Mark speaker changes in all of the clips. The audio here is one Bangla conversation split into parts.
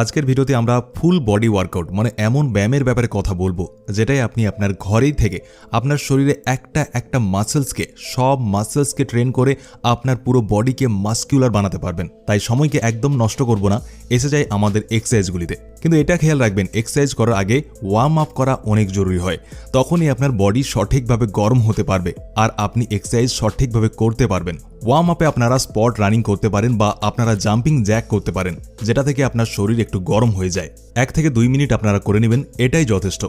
Speaker 1: আজকের ভিডিওতে আমরা ফুল বডি ওয়ার্কআউট মানে এমন ব্যায়ামের ব্যাপারে কথা বলব, যেটাই আপনি আপনার ঘরেই থেকে আপনার শরীরে একটা একটা মাসেলসকে সব মাসেলসকে ট্রেন করে আপনার পুরো বডিকে মাস্কিউলার বানাতে পারবেন। তাই সময়কে একদম নষ্ট করব না, এসে যায় আমাদের এক্সারসাইজগুলিতে কিন্তু এটা খেয়াল রাখবেন এক্সারসাইজ করার আগে ওয়ার্ম আপ করা অনেক জরুরি হয়। তখনই আপনার বডি সঠিকভাবে গরম হতে পারবে আর আপনি এক্সারসাইজ সঠিকভাবে করতে পারবেন। ওয়ার্ম আপে আপনারা স্পট রানিং করতে পারেন বা আপনারা জাম্পিং জ্যাক করতে পারেন, যেটা থেকে আপনার শরীর একটু গরম হয়ে যায়। এক থেকে দুই মিনিট আপনারা করে নেবেন, এটাই যথেষ্ট।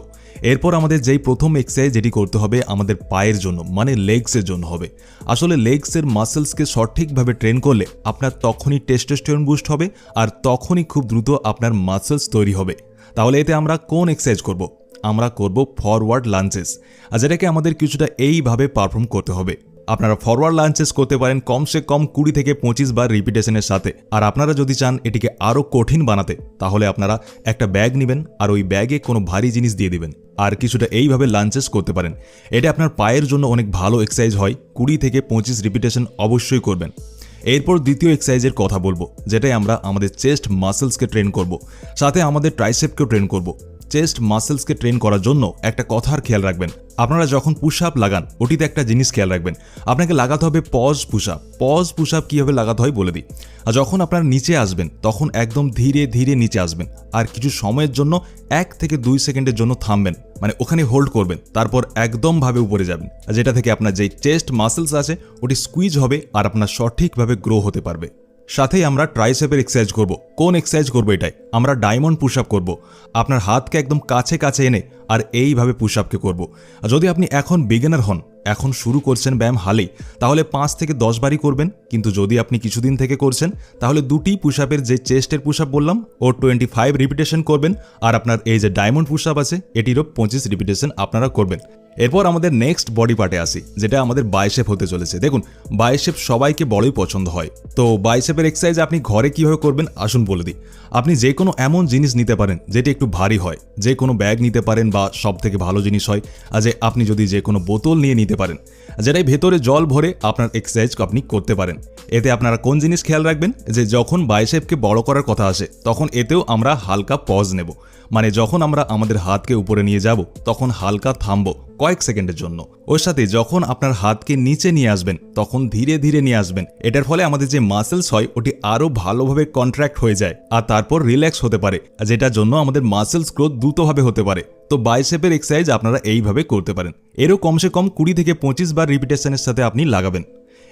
Speaker 1: এরপর আমাদের যেই প্রথম এক্সারসাইজ যেটি করতে হবে আমাদের পায়ের জন্য মানে লেগসের জন্য হবে। আসলে লেগসের মাসেলসকে সঠিকভাবে ট্রেন করলে আপনার তখনই টেস্টোস্টেরন বুস্ট হবে আর তখনই খুব দ্রুত আপনার মাসেলস তৈরি হবে। তাহলে এতে আমরা কোন এক্সারসাইজ করব? আমরা করব ফরওয়ার্ড লাঞ্চেস আর যেটাকে আমাদের কিছুটা এইভাবে পারফর্ম করতে হবে। আপনারা ফরওয়ার্ড লাঞ্চেস করতে পারেন কমসে কম কুড়ি থেকে পঁচিশ বার রিপিটেশনের সাথে। আর আপনারা যদি চান এটিকে আরও কঠিন বানাতে, তাহলে আপনারা একটা ব্যাগ নেবেন, আর ওই ব্যাগে কোনো ভারী জিনিস দিয়ে দিবেন। আর কিছুটা এইভাবে লাঞ্চেস করতে পারেন। এটা আপনার পায়ের জন্য অনেক ভালো এক্সারসাইজ হয়। কুড়ি থেকে পঁচিশ রিপিটেশন অবশ্যই করবেন। এরপর দ্বিতীয় এক্সারসাইজের কথা বলব, যেটাই আমরা আমাদের চেস্ট মাসেলসকে ট্রেন করব, সাথে আমাদের ট্রাইসেপকেও ট্রেন করব। চেস্ট মাসেলসকে ট্রেন করার জন্য একটা কথার খেয়াল রাখবেন। আপনারা যখন পুশ আপ লাগান ওটিতে একটা জিনিস খেয়াল রাখবেন। আপনাকে লাগাতে হবে pause push up pause push up কীভাবে লাগাতে হয় বলে দিই। আর যখন আপনারা নিচে আসবেন, তখন একদম ধীরে ধীরে নিচে আসবেন। আর কিছু সময়ের জন্য এক থেকে দুই সেকেন্ডের জন্য থামবেন। মানে ওখানে হোল্ড করবেন, তারপর একদমভাবে উপরে যাবেন। যেটা থেকে আপনার যেই চেস্ট মাসেলস আছে, ওটি স্কুইজ হবে আর আপনার সঠিকভাবে গ্রো হতে পারবে। সাথেই আমরা ট্রাইসেপের এক্সারসাইজ করব। কোন এক্সারসাইজ করব এটাই? আমরা ডায়মন্ড পুশ আপ করব। আপনার হাতকে একদম কাছে কাছে এনে আর এইভাবে পুশ আপকে করব। যদি আপনি এখন বিগিনার হন, এখন শুরু করছেন ব্যায়াম হালেই, তাহলে পাঁচ থেকে দশ বারই করবেন। কিন্তু যদি আপনি কিছুদিন থেকে করছেন, তাহলে দুটি পুশ আপের যে চেস্টের পুশ আপ বললাম, ও টোয়েন্টি ফাইভ রিপিটেশন করবেন। আর আপনার এই যে ডায়মন্ড পুশ আপ আছে, এটিরও পঁচিশ রিপিটেশন আপনারা করবেন। এরপর আমাদের নেক্সট বডি পার্টে আসি, যেটা আমাদের বাইশেপ হতে চলেছে। দেখুন বাইশেপ সবাইকে বড়ই পছন্দ হয়। তো বাইশেপের এক্সারসাইজ আপনি ঘরে কীভাবে করবেন, আসুন বলে দিই। আপনি যে কোনো এমন জিনিস নিতে পারেন, যেটি একটু ভারী হয়। যে কোনো ব্যাগ নিতে পারেন বা সব থেকে ভালো জিনিস হয় যে আপনি যদি যে কোনো বোতল নিয়ে নিতে পারেন, যেটাই ভেতরে জল ভরে আপনার এক্সারসাইজ আপনি করতে পারেন। এতে আপনারা কোন জিনিস খেয়াল রাখবেন? যে যখন বাইশেপকে বড় করার কথা আসে, তখন এতেও আমরা হালকা পজ নেব। মানে যখন আমরা আমাদের হাতকে উপরে নিয়ে যাব, তখন হালকা থামবো। কয়েক সেকেন্ডের জন্য। ওর সাথে যখন আপনার হাতকে নিচে নিয়ে আসবেন, তখন ধীরে ধীরে নিয়ে আসবেন। এটার ফলে আমাদের যে মাসেলস হয়, ওটি আরও ভালোভাবে কন্ট্র্যাক্ট হয়ে যায় আর তারপর রিল্যাক্স হতে পারে যেটার জন্য আমাদের মাসেলস গ্রোথ দ্রুতভাবে হতে পারে। তো বাইসেপের এক্সারসাইজ আপনারা এইভাবে করতে পারেন। এরও কমসে কম কুড়ি থেকে পঁচিশ বার রিপিটেশনের সাথে আপনি লাগাবেন।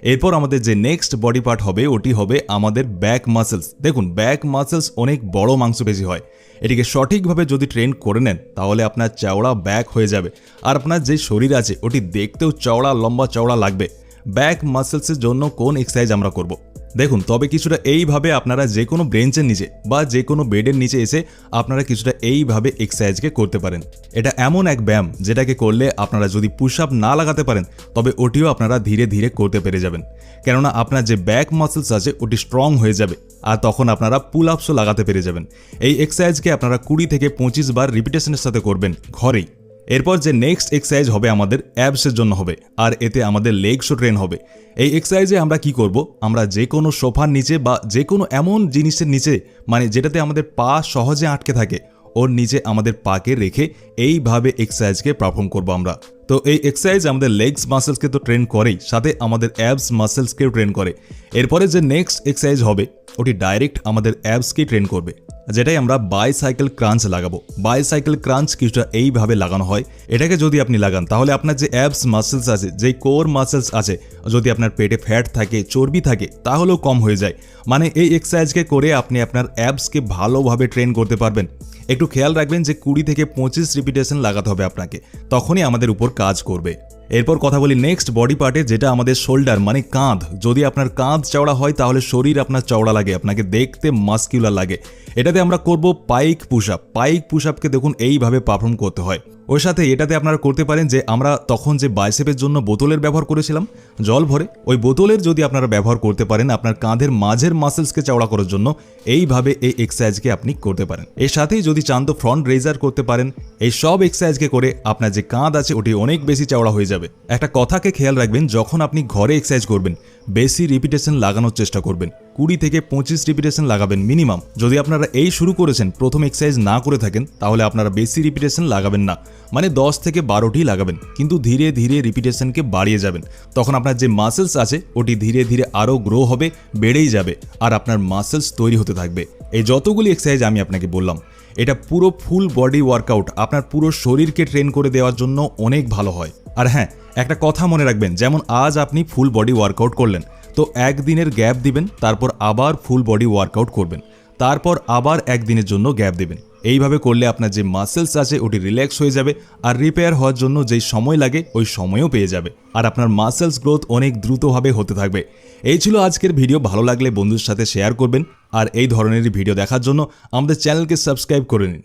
Speaker 1: এরপর আমাদের যে নেক্সট বডি পার্ট হবে, ওটি হবে আমাদের ব্যাক মাসেলস দেখুন ব্যাক মাসেলস অনেক বড় মাংসপেশি হয়। এটিকে সঠিকভাবে যদি ট্রেন করে নেন, তাহলে আপনার চওড়া ব্যাক হয়ে যাবে। আর আপনার যে শরীর আছে, ওটি দেখতেও চওড়া, লম্বা চওড়া লাগবে। ব্যাক মাসেলসের জন্য কোন এক্সারসাইজ আমরা করব? দেখুন, তবে কিছুটা এইভাবে আপনারা যে কোনো ব্রেঞ্চের নিচে বা যে কোনো বেডের নিচে এসে আপনারা কিছুটা এইভাবে এক্সারসাইজকে করতে পারেন। এটা এমন এক ব্যায়াম যেটাকে করলে আপনারা যদি পুশ আপ না লাগাতে পারেন, তবে ওটিও আপনারা ধীরে ধীরে করতে পেরে যাবেন। কেননা আপনার যে ব্যাক মাসেলস আছে, ওটি স্ট্রং হয়ে যাবে আর তখন আপনারা পুল আপসও লাগাতে পেরে যাবেন। এই এক্সারসাইজকে আপনারা কুড়ি থেকে পঁচিশ বার রিপিটেশনের সাথে করবেন ঘরেই। এরপর যে নেক্সট এক্সারসাইজ হবে আমাদের অ্যাবসের জন্য হবে, আর এতে আমাদের লেগসও ট্রেন হবে। এই এক্সারসাইজে আমরা কি করব? আমরা যে কোনো সোফার নিচে বা যে কোনো এমন জিনিসের নিচে মানে যেটাতে আমাদের পা সহজে আটকে থাকে, ওর নিচে আমাদের পাকে রেখে এইভাবে এক্সারসাইজকে পারফর্ম করব আমরা। তো এই এক্সারসাইজ আমাদের লেগস মাসেলসকে তো ট্রেন করেই, সাথে আমাদের অ্যাবস মাসেলসকেও ট্রেন করে। এরপরে যে নেক্সট এক্সারসাইজ হবে, ওটি ডাইরেক্ট আমাদের অ্যাবসকেই ট্রেন করবে। যেটাই আমরা বাইসাইকেল ক্রাঞ্চ লাগাবো। বাইসাইকেল ক্রাঞ্চ কিছুটা এইভাবে লাগানো হয়। এটাকে যদি আপনি লাগান, তাহলে আপনার যে অ্যাবস মাসেলস আছে, যে কোর মাসেলস আছে, যদি আপনার পেটে ফ্যাট থাকে, চর্বি থাকে, তাহলেও কম হয়ে যায়। মানে এই এক্সারসাইজকে করে আপনি আপনার অ্যাবসকে ভালোভাবে ট্রেন করতে পারবেন। একটু খেয়াল রাখবেন যে কুড়ি থেকে পঁচিশ রিপিটেশন লাগাতে হবে আপনাকে। তখনই আমাদের উপর কাজ করবে। এরপর কথা বলি নেক্সট বডি পার্টে যেটা আমাদের শোল্ডার মানে কাঁধ। যদি আপনার কাঁধ চওড়া হয়, তাহলে শরীর আপনার চওড়া লাগে, আপনাকে দেখতে মাস্কিউলার লাগে। এটাতে আমরা করব pike push up pike push আপকে দেখুন এইভাবে পারফর্ম করতে হয়। ওর সাথে এটাতে আপনারা করতে পারেন যে, আমরা তখন যে বাইসেপের জন্য বোতলের ব্যবহার করেছিলাম, জল ভরে, ওই বোতলের যদি আপনারা ব্যবহার করতে পারেন, আপনার কাঁধের মাঝের মাসেলসকে চওড়া করার জন্য, এইভাবে এই এক্সারসাইজকে আপনি করতে পারেন। এর সাথেই যদি চান তো ফ্রন্ট রেজার করতে পারেন, এই সব এক্সারসাইজকে করে আপনার যে কাঁধ আছে, ওটি অনেক বেশি চওড়া হয়ে যাবে। একটা কথাকে খেয়াল রাখবেন, যখন আপনি ঘরে এক্সারসাইজ করবেন, বেশি রিপিটেশন লাগানোর চেষ্টা করবেন। কুড়ি থেকে পঁচিশ রিপিটেশন লাগাবেন মিনিমাম যদি আপনারা এই শুরু করেছেন, প্রথম এক্সারসাইজ না করে থাকেন, তাহলে আপনারা বেশি রিপিটেশন লাগাবেন না। মানে দশ থেকে বারোটি লাগাবেন, কিন্তু ধীরে ধীরে রিপিটেশনকে বাড়িয়ে যাবেন। তখন আপনার যে মাসেলস আছে, ওটি ধীরে ধীরে আরও গ্রো হবে, বেড়েই যাবে, আর আপনার মাসেলস তৈরি হতে থাকবে। এই যতগুলি এক্সারসাইজ আমি আপনাকে বললাম, এটা পুরো ফুল বডি ওয়ার্কআউট আপনার পুরো শরীরকে ট্রেন করে দেওয়ার জন্য অনেক ভালো হয়। আর হ্যাঁ একটা কথা মনে রাখবেন, যেমন আজ আপনি ফুল বডি ওয়ার্কআউট করলেন তো একদিনের গ্যাপ দিবেন, তারপর আবার ফুল বডি ওয়ার্কআউট করবেন। তারপর আবার একদিনের জন্য গ্যাপ দেবেন। এইভাবে করলে আপনার যে মাসেলস আছে, ওটি রিল্যাক্স হয়ে যাবে আর রিপেয়ার হওয়ার জন্য যেই সময় লাগে, ওই সময়ও পেয়ে যাবে। আর আপনার মাসেলস গ্রোথ অনেক দ্রুতভাবে হতে থাকবে। এই ছিল আজকের ভিডিও। ভালো লাগলে বন্ধুর সাথে শেয়ার করবেন। আর এই ধরনেরই ভিডিও দেখার জন্য আমাদের চ্যানেলকে সাবস্ক্রাইব করে নিন।